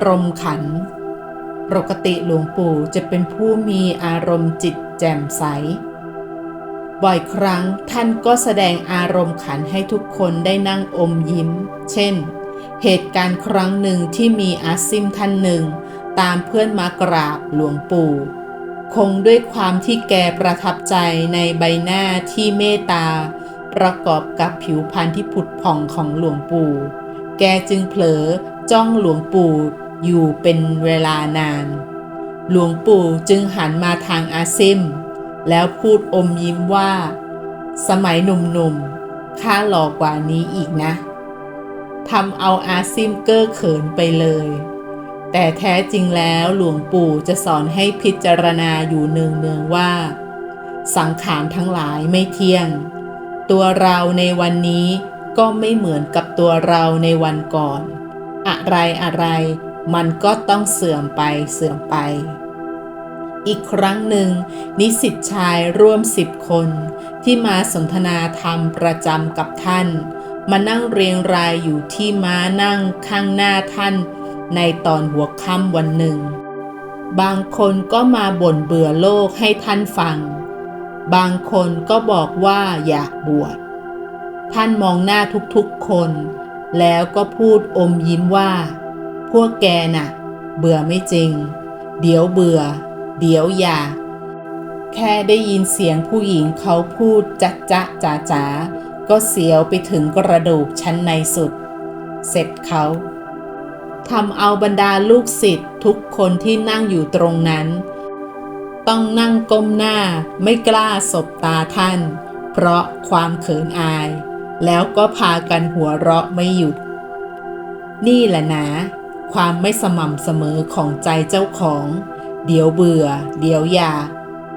ารมณ์ขัน ปกติหลวงปู่จะเป็นผู้มีอารมณ์จิตแจ่มใส บ่อยครั้งท่านก็แสดงอารมณ์ขันให้ทุกคนได้นั่งอมยิ้ม เช่น เหตุการณ์ครั้งหนึ่งที่มีอาซิมท่านหนึ่ง ตามเพื่อนมากราบหลวงปู่ คงด้วยความที่แกประทับใจในใบหน้าที่เมตตา ประกอบกับผิวพรรณที่ผุดผ่องของหลวงปู่ แกจึงเผลอจ้องหลวงปู่ อยู่เป็นเวลานาน หลวงปู่จึงหันมาทางอาซิม แล้วพูดอมยิ้มว่า สมัยหนุ่มๆข้าหล่อกว่านี้อีกนะทำเอาอาซิมเก้อเขินไปเลย แต่แท้จริงแล้วหลวงปู่จะสอนให้พิจารณาอยู่เนืองๆว่า สังขารทั้งหลายไม่เที่ยง ตัวเราในวันนี้ก็ไม่เหมือนกับตัวเราในวันก่อน อะไรอะไร มันก็ต้องเสื่อมไปเสื่อมไป อีกครั้งหนึ่ง นิสิตชายร่วมสิบคน ที่มาสนทนาธรรมประจำกับท่าน มานั่งเรียงรายอยู่ที่ม้านั่งข้างหน้าท่าน ในตอนหัวค่ำวันหนึ่ง บางคนก็มาบ่นเบื่อโลกให้ท่านฟัง บางคนก็บอกว่าอยากบวชท่านมองหน้าทุกๆคน แล้วก็พูดอมยิ้มว่า พวกแกน่ะ เบื่อไม่จริง เดี๋ยวเบื่อ เดี๋ยวอยาก แค่ได้ยินเสียงผู้หญิงเขาพูดจัดจะจ๋าจ๋าก็เสียวไปถึงกระดูกชั้นในสุด เสร็จเขาทำเอาบรรดาลูกศิษย์ทุกคนที่นั่งอยู่ตรงนั้น ต้องนั่งก้มหน้าไม่กล้าสบตาท่าน เพราะความเขินอาย แล้วก็พากันหัวเราะไม่หยุด นี่แหละนะ ความไม่สม่ำเสมอของใจเจ้าของ เดี๋ยวเบื่อ เดี๋ยวอยา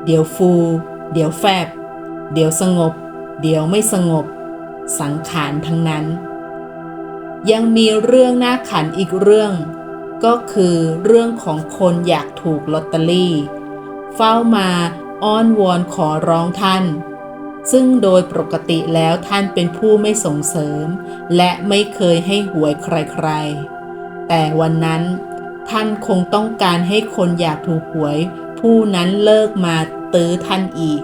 เดี๋ยวฟู เดี๋ยวแฟบ เดี๋ยวสงบ เดี๋ยวไม่สงบ สังขารทั้งนั้น ยังมีเรื่องน่าขันอีกเรื่อง ก็คือเรื่องของคนอยากถูกลอตเตอรี่ เฝ้ามาอ้อนวอนขอร้องท่าน ซึ่งโดยปกติแล้วท่านเป็นผู้ไม่ส่งเสริม และไม่เคยให้หวยใครๆ แต่วันนั้น ท่านคงต้องการให้คนอยากถูกหวย ผู้นั้นเลิกมาตื้อท่านอีก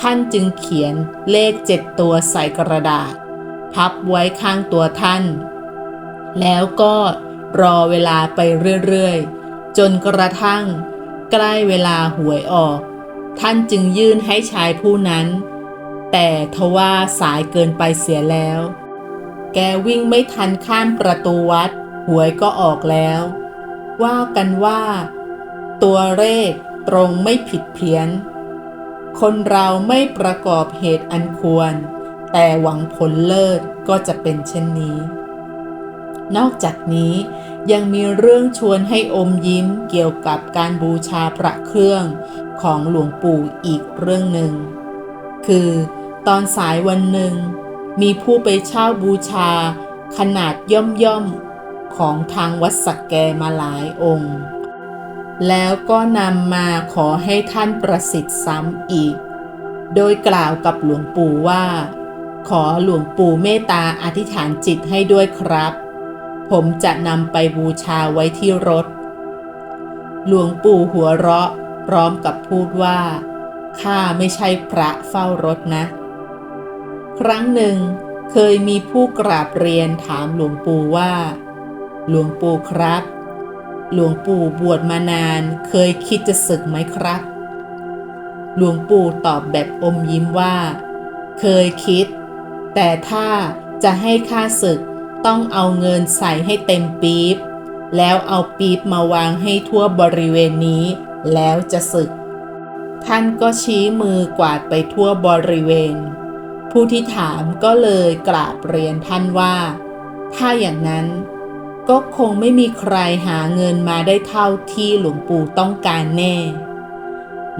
ท่านจึงเขียนเลขเจ็ดตัวใส่กระดาษ พับไว้ข้างตัวท่าน แล้วก็รอเวลาไปเรื่อยๆ จนกระทั่ง ใกล้เวลาหวยออก ท่านจึงยื่นให้ชายผู้นั้น แต่ทว่าสายเกินไปเสียแล้ว แกวิ่งไม่ทันข้ามประตูวัด หวยก็ออกแล้ว ว่ากันว่า ตัวเลขตรงไม่ผิดเพี้ยน คนเราไม่ประกอบเหตุอันควร แต่หวังผลเลิศก็จะเป็นเช่นนี้ นอกจากนี้ยังมีเรื่องชวนให้อมยิ้มเกี่ยวกับการบูชาพระเครื่องของหลวงปู่อีกเรื่องหนึ่ง คือตอนสายวันหนึ่ง มีผู้ไปเช่าบูชาขนาดย่อมย่อม ของทางวัดสักแกมาหลายองค์ แล้วก็นำมาขอให้ท่านประสิทธิ์ซ้ำอีก โดยกล่าวกับหลวงปู่ว่า ขอหลวงปู่เมตตาอธิษฐานจิตให้ด้วยครับ ผมจะนำไปบูชาไว้ที่รถ หลวงปู่หัวเราะพร้อมกับพูดว่าข้าไม่ใช่พระเฝ้ารถนะ ครั้งหนึ่งเคยมีผู้กราบเรียนถามหลวงปู่ว่า หลวงปู่ครับ หลวงปู่บวชมานานเคยคิดจะศึกไหมครับ หลวงปู่ตอบแบบอมยิ้มว่า เคยคิด แต่ถ้าจะให้ข้าศึกต้องเอาเงินใส่ให้เต็มปี๊บ แล้วเอาปี๊บมาวางให้ทั่วบริเวณนี้ แล้วจะศึก ท่านก็ชี้มือกวาดไปทั่วบริเวณ ผู้ที่ถามก็เลยกราบเรียนท่านว่า ถ้าอย่างนั้น ก็คงไม่มีใครหาเงินมาได้เท่าที่หลวงปู่ต้องการแน่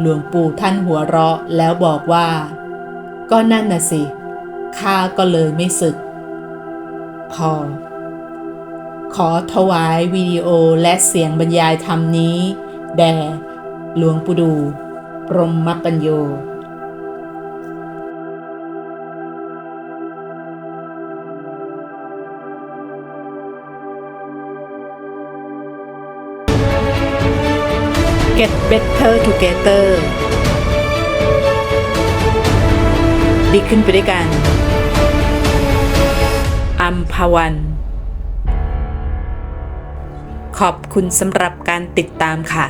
หลวงปู่ท่านหัวเราะแล้วบอกว่า ก็นั่นน่ะสิ ข้าก็เลยไม่สึก พอ ขอถวายวิดีโอและเสียงบรรยายธรรมนี้ แด่หลวงปู่ดู ปรมมปัญโย Get better together ดีขึ้นไปด้วยกันอัมพวัน ขอบคุณสำหรับการติดตามค่ะ